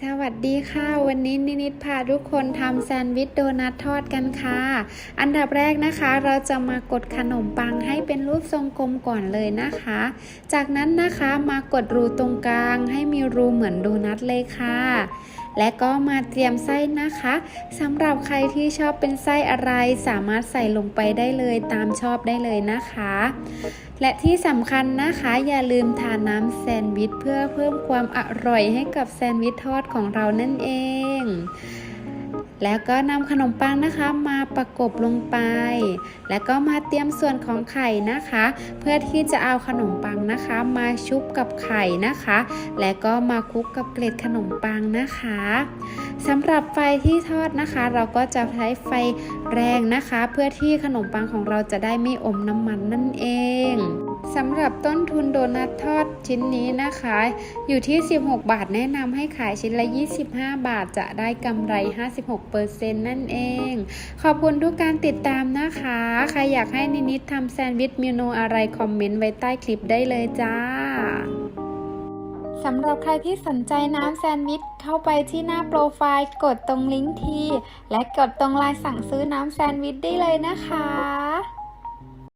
สวัสดีค่ะ วันนี้นินิดพาทุกคนทำแซนด์วิชโดนัททอดกันค่ะ อันดับแรกนะคะ เราจะมากดขนมปังให้เป็นรูปทรงกลมก่อนเลยนะคะ จากนั้นนะคะมากดรูตรงกลางให้มีรูเหมือนโดนัทเลยค่ะและก็มาเตรียมไส้นะคะสำหรับใครที่ชอบเป็นไส้อะไร สามารถใส่ลงไปได้เลยตามชอบได้เลยนะคะ และที่สำคัญนะคะ อย่าลืมทานน้ำแซนด์วิชเพื่อเพิ่มความอร่อยให้กับแซนด์วิชทอดของเรานั่นเอง แล้วก็นำขนมปังนะคะมาประกบลงไป แล้วก็มาเตรียมส่วนของไข่นะคะ เพื่อที่จะเอาขนมปังนะคะ มาชุบกับไข่นะคะ และก็มาคลุกกับเกล็ดขนมปังนะคะสำหรับไฟที่ทอดนะคะ เราก็จะใช้ไฟแรงนะคะ เพื่อที่ขนมปังของเราจะได้ไม่อมน้ำมันนั่นเอง สำหรับต้นทุนโดนัททอดชิ้นนี้นะคะ อยู่ที่ 16 บาทแนะนำให้ขายชิ้นละ 25 บาทจะได้กำไร 56%นั่นเอง ขอบคุณทุกการติดตามนะคะ ใครอยากให้นินิดทำแซนด์วิชเมนูอะไรคอมเมนต์ไว้ใต้คลิปได้เลยจ้าสำหรับใครที่สนใจน้ำแซนด์วิชเข้าไปที่หน้าโปรไฟล์ กดตรงลิงก์ทีและกดตรงลายสั่งซื้อน้ำแซนด์วิชได้เลยนะคะ